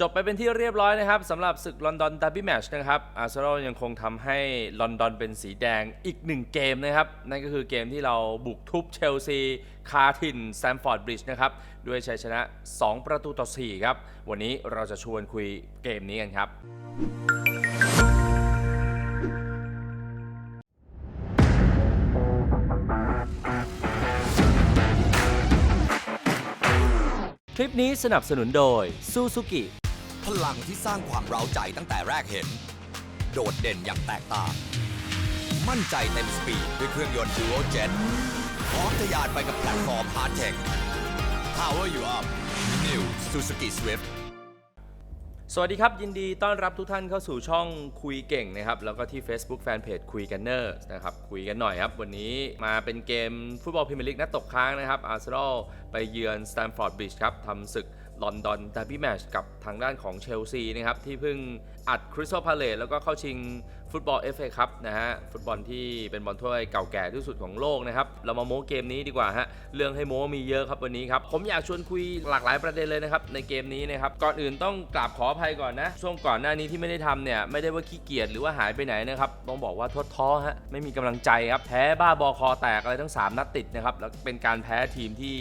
จบไปเป็นที่เรียบร้อยนะครับสำหรับศึกลอนดอนด e ร์บี้แมชนะครับอาร์เซนอลยังคงทำให้ลอนดอนเป็นสีแดงอีกหนึ่งเกมนะครับ นั่นก็คือเกมที่เราบุกทุบเชลซีคาทินแซมฟอร์ดบริดจ์นะครับด้วยชัยชนะ 2 ประตูต่อ 4 ครับ วันนี้เราจะชวนคุยเกมนี้กันครับคลิปนี้สนับสนุนโดย Suzuki พลังที่สร้างความเร้าใจตั้งแต่แรกเห็น โดดเด่นอย่างแตกต่าง มั่นใจเต็มสปีดด้วยเครื่องยนต์ Duo Jet พร้อมทะยานไปกับแพลตฟอร์ม Hard Tech Power You Up New Suzuki Swift สวัสดีครับ ยินดีต้อนรับทุกท่านเข้าสู่ช่องคุยเก่งนะครับ แล้วก็ที่ Facebook Fanpage คุยกันเนอร์นะครับ คุยกันหน่อยครับ วันนี้มาเป็นเกมฟุตบอลพรีเมียร์ลีกนัดตกค้างนะครับอาร์เซนอลไปเยือนสแตมฟอร์ดบริดจ์ครับทำศึก ลอนดอนด e ร์บี้แมชกับทางด้านของเชลซีนะครับ ที่เพิ่งอัดคริสตัลพาเลตแล้วก็เข้าชิงฟุตบอล FA ครับนะฮะ ฟุตบอลที่เป็นบอลถ้วยเก่าแก่ที่สุดของโลกนะครับ เรามาโม้เกมนี้ดีกว่าฮะ เรื่องให้โม้มีเยอะครับวันนี้ครับ ผมอยากชวนคุยหลากหลายประเด็นเลยนะครับ ในเกมนี้นะครับ ก่อนอื่นต้องกราบขออภัยก่อนนะ ช่วงก่อนหน้านี้ที่ไม่ได้ทำเนี่ยไม่ได้ว่าขี้เกียจหรือว่าหายไปไหนนะครับต้องบอกว่าท้อท้อฮะไม่มีกำลังใจครับแพ้บ้าบอคอแตกอะไรทั้ง 3 นัดติดนะครับแล้วเป็นการแพ้ทีมที่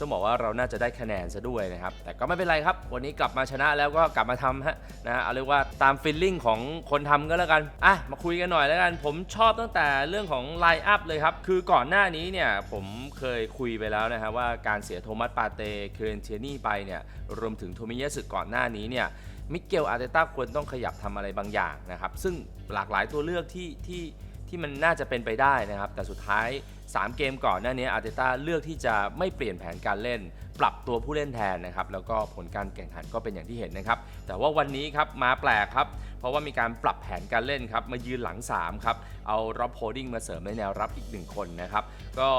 ต้องบอกว่าเราน่าจะได้คะแนนซะด้วยนะครับ แต่ก็ไม่เป็นไรครับ วันนี้กลับมาชนะแล้วก็กลับมาทำฮะนะเอาเรียกว่าตามฟีลลิ่งของคนทำก็แล้วกันอะมาคุยกันหน่อยแล้วกัน ผมชอบตั้งแต่เรื่องของไลน์อัพเลยครับ คือก่อนหน้านี้เนี่ยผมเคยคุยไปแล้วนะฮะว่าการเสียโทมัสปาเตเคเรนเทียนี่ไปเนี่ยรวมถึงโทมิยะสึก่อนหน้านี้เนี่ยมิเกลอาร์เตต้าควรต้องขยับทำอะไรบางอย่างนะครับ ซึ่งหลากหลายตัวเลือกที่ที่ที่มันน่าจะเป็นไปได้นะครับ แต่สุดท้าย3 เกมก่อนหน้านี้อาร์เตต้าเลือกที่จะไม่เปลี่ยนแผนการเล่น ปรับตัวผู้เล่นแทนนะครับ แล้วก็ผลการแข่งขันก็เป็นอย่างที่เห็นนะครับ แต่ว่าวันนี้ครับมาแปลกครับ เพราะว่ามีการปรับแผนการเล่นครับ มายืนหลัง 3 ครับ เอาร็อบโฮดิ้งมาเสริมในแนวรับอีก 1 คนนะครับ ก็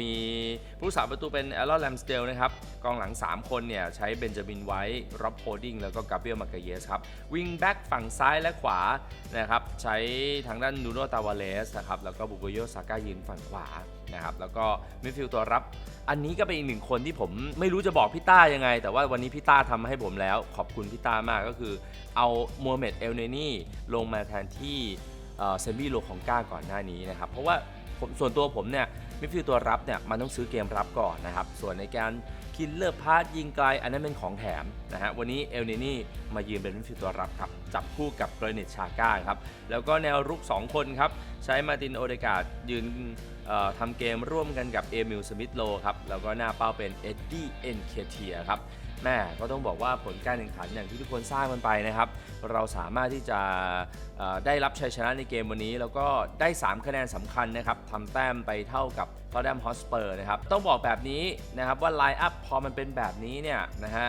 มีผู้สาประตูเป็นแอลลอนแลมสเดลนะครับ กองหลัง 3 คนเนี่ยใช้เบนจามินไว้ร็อบโฮดิ้งแล้วก็กาเบรียลมาเกเยสครับ วิงแบ็กฝั่งซ้ายและขวานะครับ ใช้ทางด้านนูโนตาวาเลสนะครับ แล้วก็บุโกโยซาก้ายืนฝั่งขวา นะครับแล้วก็มิดฟิลด์ตัวรับ อันนี้ก็เป็นอีกหนึ่งคนที่ผมไม่รู้จะบอกพี่ต้ายังไง แต่ว่าวันนี้พี่ต้าทำให้ผมแล้ว ขอบคุณพี่ต้ามากก็คือเอาโมเมดเอลเนนี่ลงมาแทนที่เซมิโลของก้าก่อนหน้านี้นะครับเพราะว่าผมส่วนตัวผมเนี่ยมิดฟิลด์ตัวรับเนี่ยมันต้องซื้อเกมรับก่อนนะครับส่วนในการคินเลอร์พาสยิงไกลอันนั้นเป็นของแถมนะฮะวันนี้เอลเนนี่มายืนเป็นมิดฟิลด์ตัวรับครับจับคู่กับเกรเนตชาก้าครับแล้วก็แนวรุก 2 คนครับใช้มาตินโอเดกาดยืน ทำเกมร่วมกันกับเอมิลสมิธโลครับแล้วก็หน้าเป้าเป็นเอ็ดดี้เอ็นเคเทียครับแม่ก็ต้องบอกว่าผลการแข่งขันอย่างที่ทุกคนทราบกันไปนะครับ เราสามารถที่จะได้รับชัยชนะในเกมวันนี้ แล้วก็ได้ 3 คะแนนสำคัญนะครับทำแต้มไปเท่ากับทอร์แดมฮอสเปอร์นะครับ ต้องบอกแบบนี้นะครับว่าไลน์อัพพอมันเป็นแบบนี้เนี่ยนะฮะ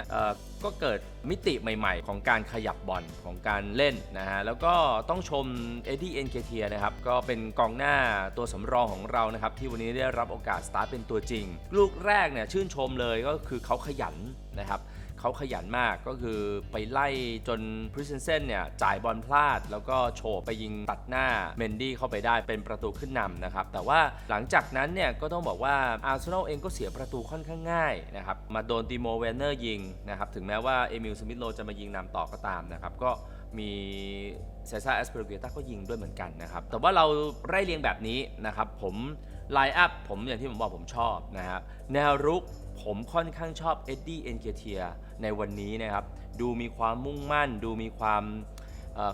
ก็เกิดมิติใหม่ๆ ของการขยับบอลของการเล่นนะฮะ แล้วก็ต้องชมเอ็ดดี้เอ็นเคเทียนะครับ ก็เป็นกองหน้าตัวสำรองของเรานะครับ ที่วันนี้ได้รับโอกาสสตาร์ทเป็นตัวจริง ลูกแรกเนี่ยชื่นชมเลยก็คือเขาขยันนะครับเขาขยันมากก็คือไปไล่จนพริสเซนเซนเนี่ยจ่ายบอลพลาด แล้วก็โฉบไปยิงตัดหน้าเมนดี้เข้าไปได้เป็นประตูขึ้นนำนะครับ แต่ว่าหลังจากนั้นเนี่ยก็ต้องบอกว่าอาร์เซนอลเองก็เสียประตูค่อนข้างง่ายนะครับ มาโดนติโมเวนเนอร์ยิงนะครับ ถึงแม้ว่าเอมิลสมิธโลจะมายิงนำต่อก็ตามนะครับก็มีเซซ่าแอสเปรเกต้าก็ยิงด้วยเหมือนกันนะครับ แต่ว่าเราไล่เรียงแบบนี้นะครับ ผมไลน์อัพผมอย่างที่ผมบอกผมชอบนะครับแนวรุก ผมค่อนข้างชอบเอ็ดดี้เอนเกเทียในวันนี้นะครับ ดูมีความมุ่งมั่น ดูมีความ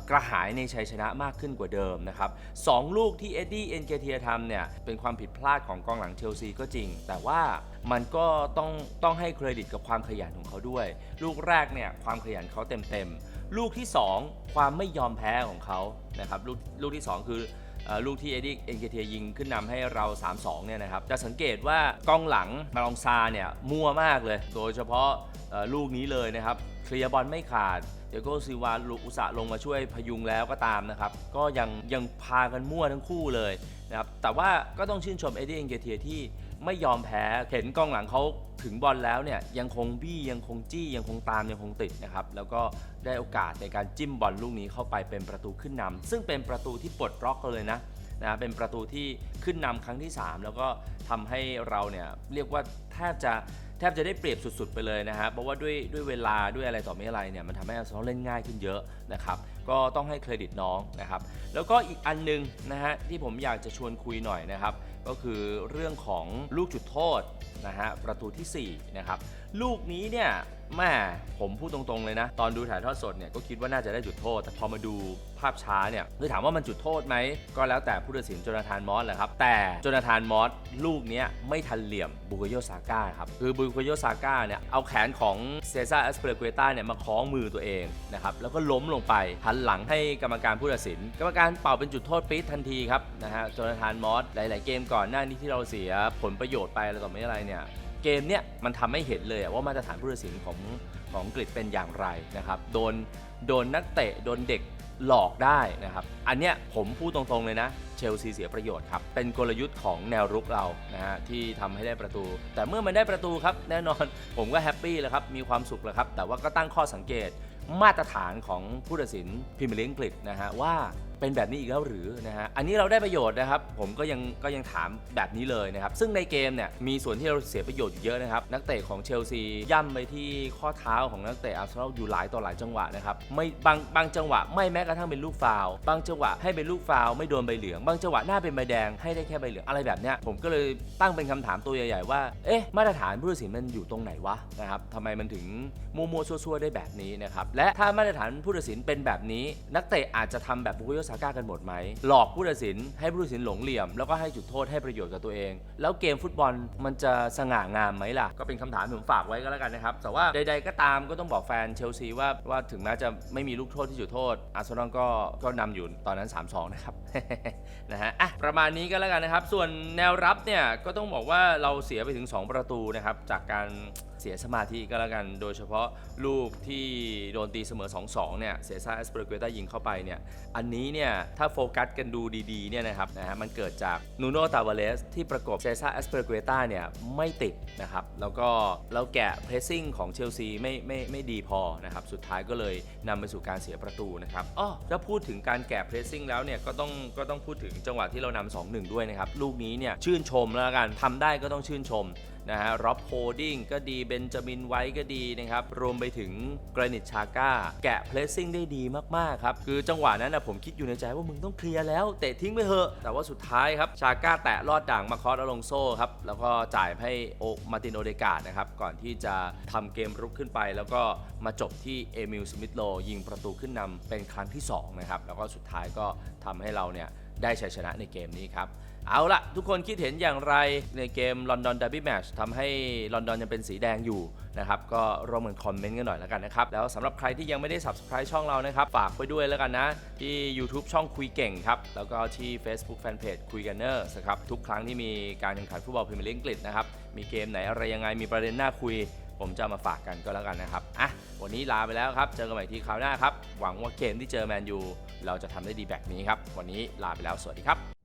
กระหายในชัยชนะมากขึ้นกว่าเดิมนะครับสองลูกที่เอ็ดดี้เอนเกเทียทำเนี่ย เป็นความผิดพลาดของกองหลังเชลซีก็จริง แต่ว่ามันก็ต้องต้องให้เครดิตกับความขยันของเขาด้วย ลูกแรกเนี่ยความขยันเขาเต็มๆ ลูกที่ 2 ความไม่ยอมแพ้ของเขานะครับลูกลูกที่ 2 คือ อ่อลูกที่เอ็ดดี้เอ็นเกเทียยิงขึ้นนำให้เรา 3-2 เนี่ยนะครับ จะสังเกตว่ากองหลังมาลองซาเนี่ยมั่วมากเลย โดยเฉพาะเอ่อลูกนี้เลยนะครับ เคลียร์บอลไม่ขาด เดโกซิวาลูอุตสาห์ลงมาช่วยพยุงแล้วก็ตามนะครับ ก็ยังยังพากันมั่วทั้งคู่เลยนะครับ แต่ว่าก็ต้องชื่นชมเอ็ดดี้เอ็นเกเทียที่ ไม่ยอมแพ้เห็นกองหลังเขาถึงบอลแล้วเนี่ยยังคงบี้ยังคงจี้ยังคงตามยังคงติดนะครับแล้วก็ได้โอกาสในการจิ้มบอลลูกนี้เข้าไปเป็นประตูขึ้นนำซึ่งเป็นประตูที่ปลดล็อกกันเลยนะนะเป็นประตูที่ขึ้นนำครั้งที่ 3 แล้วก็ทำให้เราเนี่ยเรียกว่าแทบจะแทบจะได้เปรียบสุด ๆ ไปเลยนะฮะเพราะว่าด้วยด้วยเวลาด้วยอะไรต่อไม่อะไรเนี่ยมันทำให้อาร์เซนอลเล่นง่ายขึ้นเยอะนะครับ ก็ต้องให้เครดิตน้องนะครับ แล้วก็อีกอันหนึงนะฮะที่ผมอยากจะชวนคุยหน่อยนะครับ ก็คือเรื่องของลูกจุดโทษนะฮะประตูทีสี่4นะครับลูกนี้เนี่ย แม่ผมพูดตรงๆเลยนะ ตอนดูถ่ายทอดสดเนี่ยก็คิดว่าน่าจะได้จุดโทษ แต่พอมาดูภาพช้าเนี่ยคือถามว่ามันจุดโทษไหม ก็แล้วแต่ผู้ตัดสินจนาธานมอสแหละครับ แต่จนาธานมอสลูกเนี้ยไม่ทันเหลี่ยมบุกโยซาก้าครับ คือบุกโยซาก้าเนี่ยเอาแขนของเซซ่าแอสเปรเกต้าเนี่ยมาคล้องมือตัวเองนะครับแล้วก็ล้มลงไปหันหลังให้กรรมการผู้ตัดสิน กรรมการเป่าเป็นจุดโทษปี๊ดทันทีครับนะฮะจนาธานมอสหลาย ๆ เกมก่อนหน้านี้ที่เราเสียผลประโยชน์ไปอะไรต่อไม่อะไรเนี่ย เกมเนี้ยมันทำให้เห็นเลยว่ามาตรฐานผู้ตัดสินของของอังกฤษเป็นอย่างไรนะครับโดนโดนนักเตะโดนเด็กหลอกได้นะครับ อันเนี้ยผมพูดตรงๆเลยนะ เชลซีเสียประโยชน์ครับ เป็นกลยุทธ์ของแนวรุกเรานะฮะที่ทำให้ได้ประตู แต่เมื่อมันได้ประตูครับ แน่นอนผมก็แฮปปี้แล้วครับ มีความสุขแล้วครับ แต่ว่าก็ตั้งข้อสังเกตมาตรฐานของผู้ตัดสินพรีเมียร์ลีกอังกฤษนะฮะว่า เป็นแบบนี้อีกแล้วหรือนะฮะอันนี้เราได้ประโยชน์นะครับ ผมก็ยังก็ยังถามแบบนี้เลยนะครับ ซึ่งในเกมเนี่ยมีส่วนที่เราเสียประโยชน์อยู่เยอะนะครับ นักเตะของเชลซีย่ำไปที่ข้อเท้าของนักเตะอาร์เซนอลอยู่หลายต่อหลายจังหวะนะครับไม่บางบางจังหวะไม่แม้กระทั่งเป็นลูกฟาวล์บางจังหวะให้เป็นลูกฟาวล์ไม่โดนใบเหลืองบางจังหวะหน้าเป็นใบแดงให้ได้แค่ใบเหลืองอะไรแบบเนี้ยผมก็เลยตั้งเป็นคำถามตัวใหญ่ๆว่าเอ๊ะมาตรฐานผู้ตัดสินมันอยู่ตรงไหนวะนะครับทำไมมันถึงมัวๆซั่วๆได้แบบนี้นะครับและถ้ามาตรฐานผู้ตัดสินเป็นแบบนี้ นักเตะอาจจะทำแบบบุกโยซาก้ากันหมดไหม หลอกผู้ตัดสินให้ผู้ตัดสินหลงเหลี่ยม แล้วก็ให้จุดโทษให้ประโยชน์กับตัวเอง แล้วเกมฟุตบอลมันจะสง่างามไหมล่ะ ก็เป็นคำถามที่ผมฝากไว้ก็แล้วกันนะครับ แต่ว่าใดๆก็ตามก็ต้องบอกแฟนเชลซีว่าว่าถึงแม้จะไม่มีลูกโทษที่จุดโทษ อาร์เซนอลก็ก็นำอยู่ตอนนั้น 3-2 นะครับ นะฮะอะประมาณนี้ก็แล้วกันนะครับ ส่วนแนวรับเนี่ยก็ต้องบอกว่าเราเสียไปถึง 2 ประตูนะครับจากการ เสียสมาธิก็แล้วกัน โดยเฉพาะลูกที่โดนตีเสมอ 2-2 เนี่ยเซซ่าเอสเปรเกต้ายิงเข้าไปเนี่ย อันนี้เนี่ย ถ้าโฟกัสกันดูดีๆ เนี่ยนะครับนะฮะ มันเกิดจากนูโนตาวาเลสที่ประกบเซซ่าเอสเปรเกต้าเนี่ย ไม่ติดนะครับ แล้วก็เราแกะเพรสซิ่งของเชลซีไม่ไม่ไม่ดีพอนะครับ สุดท้ายก็เลยนำไปสู่การเสียประตูนะครับอ้อถ้าพูดถึงการแกะเพรสซิ่งแล้วเนี่ย ก็ต้องก็ต้องพูดถึงจังหวะที่เรานำ2-1 ด้วยนะครับ ลูกนี้เนี่ยชื่นชมแล้วกันทำได้ก็ต้องชื่นชมนะฮะร็อบโฮดิ้งก็ดีเบนจามินไว้ก็ดีนะครับ รวมไปถึงกรนิตชาก้า แกะเพลสซิ่งได้ดีมาก ๆ ครับ คือจังหวะนั้นนะผมคิดอยู่ในใจว่ามึงต้องเคลียร์แล้ว เตะทิ้งไปเถอะ แต่ว่าสุดท้ายครับ ชาก้าแตะลอดด่างมาคอสอลงโซ่ครับ แล้วก็จ่ายให้โอมาตินโอเดกาดนะครับ ก่อนที่จะทำเกมรุกขึ้นไป แล้วก็มาจบที่เอมิลสมิธโลยิงประตูขึ้นนำเป็นครั้งที่สองนะครับแล้วก็สุดท้ายก็ทำให้เราเนี่ยได้ชัยชนะในเกมนี้ครับ เอาละทุกคนคิดเห็นอย่างไรในเกมลอนดอน d ด r b y Match ทำให้ลอนดอนยังเป็นสีแดงอยู่นะครับก็ร่วมกันคอมเมนต์กันหน่อยแล้วกันนะครับ แล้วสำหรับใครที่ยังไม่ได้ Subscribe ช่องเรานะครับ ฝากไว้ด้วยแล้วกันนะ ที่ YouTube ช่องคุยเก่งครับ แล้วก็ที่ Facebook Fanpage คุยกันเนอร์สครับ ทุกครั้งที่มีการแข่งขันฟุตบอลพรีเมียร์ลีกอังกฤษนะครับ มีเกมไหนอะไรยังไงมีประเด็นน่าคุย ผมจะมาฝากกันก็แล้วกันนะครับอะวันนี้ลาไปแล้วครับ เจอกันใหม่ที่คราวหน้าครับหวังว่าเกมที่เจอแมนยูเราจะทำได้ดีแบบนี้ครับวันนี้ลาไปแล้วสวัสดีครับ